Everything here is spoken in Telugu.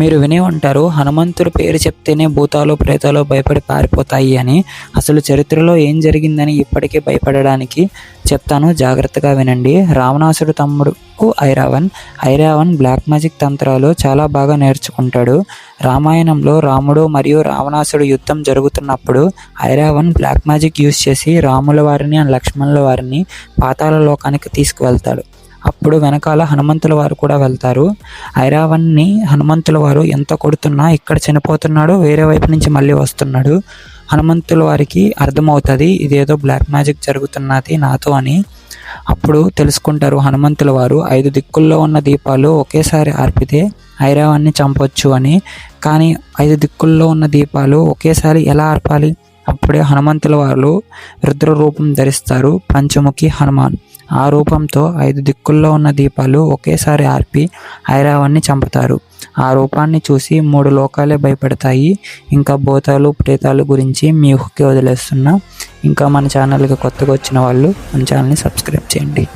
మీరు వినే ఉంటారు హనుమంతుడు పేరు చెప్తేనే భూతాలు ప్రేతాలు భయపడి పారిపోతాయి అని. అసలు చరిత్రలో ఏం జరిగిందని ఇప్పటికే భయపడడానికి చెప్తాను. జాగ్రత్తగా వినండి. రావణాసుడు తమ్ముడుకు ఐరావన్. ఐరావన్ బ్లాక్ మ్యాజిక్ తంత్రాలు చాలా బాగా నేర్చుకుంటాడు. రామాయణంలో రాముడు మరియు రావణాసుడు యుద్ధం జరుగుతున్నప్పుడు ఐరావన్ బ్లాక్ మ్యాజిక్ యూస్ చేసి రాముల వారిని లక్ష్మణుల వారిని పాతాల లోకానికి తీసుకువెళ్తాడు. అప్పుడు వెనకాల హనుమంతుల వారు కూడా వెళ్తారు. ఐరావణ్ణి హనుమంతుల వారు ఎంత కొడుతున్నా ఇక్కడ చనిపోతున్నాడు వేరే వైపు నుంచి మళ్ళీ వస్తున్నాడు. హనుమంతుల వారికి అర్థమవుతుంది ఇదేదో బ్లాక్ మ్యాజిక్ జరుగుతున్నది నాతో అని. అప్పుడు తెలుసుకుంటారు హనుమంతుల వారు ఐదు దిక్కుల్లో ఉన్న దీపాలు ఒకేసారి ఆర్పితే ఐరావాన్ని చంపొచ్చు అని. కానీ ఐదు దిక్కుల్లో ఉన్న దీపాలు ఒకేసారి ఎలా ఆర్పాలి? అప్పుడే హనుమంతుల వారు రుద్ర రూపం ధరిస్తారు పంచముఖి హనుమాన్. ఆ రూపంతో ఐదు దిక్కుల్లో ఉన్న దీపాలు ఒకేసారి ఆర్పి ఐరావణ్ణి చంపుతారు. ఆ రూపాన్ని చూసి మూడు లోకాలే భయపడతాయి. ఇంకా భూతాలు ప్రేతాలు గురించి మీ ఊహకి వదిలేస్తున్నా. ఇంకా మన ఛానల్కి కొత్తగా వచ్చిన వాళ్ళు మన ఛానల్ని సబ్స్క్రైబ్ చేయండి.